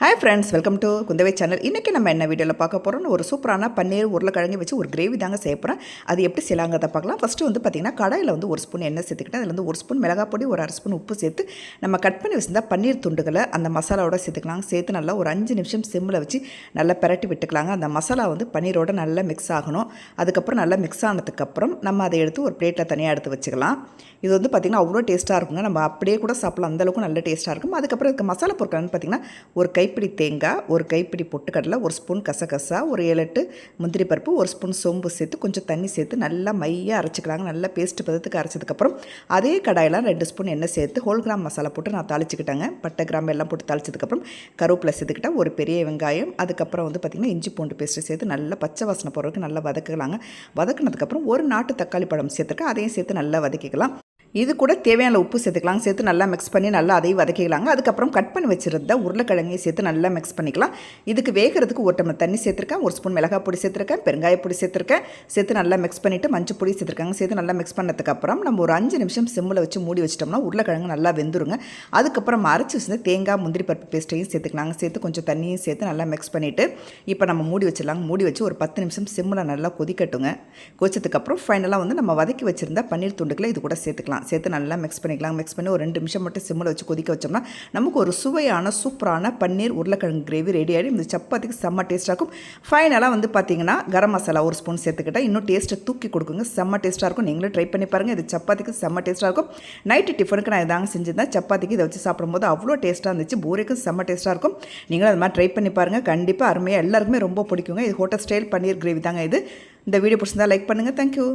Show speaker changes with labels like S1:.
S1: Hi friends welcome to Kundavai channel இன்றைக்கி நம்ம என்ன வீடியோவில் பார்க்க போகிறோம்னு ஒரு சூப்பரான பன்னீர் உருளைக்கிழங்கு வச்சு ஒரு கிரேவி தாங்க செய்ய போகிறேன் அது எப்படி செய்யலாங்கிறத பார்க்கலாம். ஃபஸ்ட்டு வந்து பார்த்திங்கன்னா கடையில் வந்து ஒரு ஸ்பூன் எண்ணெய் சேர்த்துக்கிட்டு அதில் வந்து ஒரு ஸ்பூன் மிளகாய் பொடி ஒரு அரை ஸ்பூன் உப்பு சேர்த்து நம்ம கட் பண்ணி வச்சிருந்தா பன்னீர் துண்டுகளை அந்த மசாலாவோட சேர்த்துக்கலாம். சேர்த்து நல்லா ஒரு அஞ்சு நிமிஷம் சிம்மில் வச்சு நல்லா பிரட்டி விட்டுக்கலாங்க. அந்த மசாலா வந்து பன்னீரோட நல்லா மிக்ஸ் ஆகணும். அதுக்கப்புறம் நல்லா மிக்ஸ் ஆனதுக்கப்புறம் நம்ம அதை எடுத்து ஒரு பிளேட்டில் தனியாக எடுத்து வச்சுக்கலாம். இது வந்து பார்த்திங்கன்னா அவ்வளோ டேஸ்ட்டாக இருக்குங்க. நம்ம அப்படியே கூட சாப்பிடலாம். அந்தளவுக்கு நல்ல டேஸ்ட்டாக இருக்கும். அதுக்கப்புறம் இதுக்கு மசாலா பொருட்கள்னு பார்த்திங்கன்னா ஒரு கை கைப்பிடி தேங்காய் ஒரு கைப்பிடி பொட்டுக்கடலை ஒரு ஸ்பூன் கசகசா ஒரு ஏழு எட்டு முந்திரி பருப்பு ஒரு ஸ்பூன் சோம்பு சேர்த்து கொஞ்சம் தண்ணி சேர்த்து நல்லா மையாக அரைச்சிக்கலாங்க. நல்லா பேஸ்ட் பதத்துக்கு அரைச்சதுக்கப்புறம் அதே கடாயெல்லாம் ரெண்டு ஸ்பூன் எண்ணெய் சேர்த்து ஹோல் கிராம் மசாலா போட்டு நான் தாளிச்சிக்கிட்டேங்க. பட்டை கிராம் எல்லாம் போட்டு தாளிச்சதுக்கப்புறம் கருவேப்பிலை சேர்த்துக்கிட்டேன் ஒரு பெரிய வெங்காயம். அதுக்கப்புறம் வந்து பார்த்திங்கன்னா இஞ்சி பூண்டு பேஸ்ட்டு சேர்த்து நல்லா பச்சை வாசனை போகிறதுக்கு நல்லா வதக்கலாங்க. வதக்குனதுக்கப்புறம் ஒரு நாட்டு தக்காளி பழம் சேர்த்துருக்கேன். அதையும் சேர்த்து நல்லா வதக்கிக்கலாம். இது கூட தேவையான உப்பு சேர்த்துக்கலாம் சேர்த்து நல்லா மிக்ஸ் பண்ணி நல்லா அதையும் வதக்கிக்கலாங்க. அதுக்கப்புறம் கட் பண்ணி வச்சுருந்த உருளைக்கிழங்கையும் சேர்த்து நல்லா மிக்ஸ் பண்ணிக்கலாம். இதுக்கு வேகிறதுக்கு ஒரு டம்ளர் தண்ணி சேர்த்துருக்கேன். ஒரு ஸ்பூன் மிளகாய் பொடி சேர்த்துருக்கேன். பெருங்காய பொடி சேர்த்துருக்கேன். சேர்த்து நல்லா மிக்ஸ் பண்ணிவிட்டு மஞ்சள் பொடி சேர்த்துருக்காங்க. சேர்த்து நல்லா மிக்ஸ் பண்ணதுக்கப்புறம் நம்ம ஒரு அஞ்சு நிமிஷம் சிம்மில் வச்சு மூடி வச்சிட்டோம்னா உருளைக்கிழங்கு நல்லா வெந்துருங்க. அதுக்கப்புறம் அரைச்சி வச்சுருந்து தேங்காய் முந்திரி பருப்பு பேஸ்ட்டையும் சேர்த்துக்கலாங்க. சேர்த்து கொஞ்சம் தண்ணியும் சேர்த்து நல்லா மிக்ஸ் பண்ணிவிட்டு இப்போ நம்ம மூடி வச்சிடலாங்க. மூடி வச்சு ஒரு பத்து நிமிஷம் சிம்மில் நல்லா கொதிக்கட்டுங்க. கொதிச்சதுக்கப்புறம் ஃபைனலாக வந்து நம்ம வதக்கி வச்சுருந்த பன்னீர் துண்டுக்களை இது கூட சேர்த்துக்கலாம். சேர்த்து நல்லா மிக்ஸ் பண்ணிக்கலாம். மிக்ஸ் பண்ணி ஒரு ரெண்டு நிமிஷம் மட்டும் சிம்மில் வச்சு கொதிக்க வச்சோம்னா நமக்கு ஒரு சுவையான சூப்பரான பன்னீர் உருளைக்கிழங்கு கிரேவி ரெடி ஆகிடும் இந்த சப்பாத்திக்கு செம்ம டேஸ்ட்டாக இருக்கும். ஃபைனலாக வந்து பார்த்தீங்கன்னா கரம் மசாலா ஒரு ஸ்பூன் சேர்த்துக்கிட்டால் இன்னும் டேஸ்ட்டை தூக்கி கொடுக்குங்க. செம்ம டேஸ்ட்டாக இருக்கும். நீங்களும் ட்ரை பண்ணி பாருங்கள் இது சப்பாத்திக்கு செம்ம டேஸ்ட்டாக இருக்கும். நைட்டு டிஃபனுக்கு நான் இதாங்க செஞ்சிருந்தேன். சப்பாத்திக்கு இதை வச்சு சாப்பிடும்போது அவ்வளோ டேஸ்ட்டாக இருந்துச்சு. பூரிக்கும் செம்ம டேஸ்ட்டாக இருக்கும். நீங்களும் அது மாதிரி ட்ரை பண்ணி பாருங்கள் கண்டிப்பாக அருமையாக எல்லாருக்குமே ரொம்ப பிடிக்குங்க. இது ஹோட்டல் ஸ்டைல் பன்னீர் கிரேவி தாங்க இது. இந்த வீடியோ பிடிச்சிருந்தா லைக் பண்ணுங்கள் தேங்க்யூ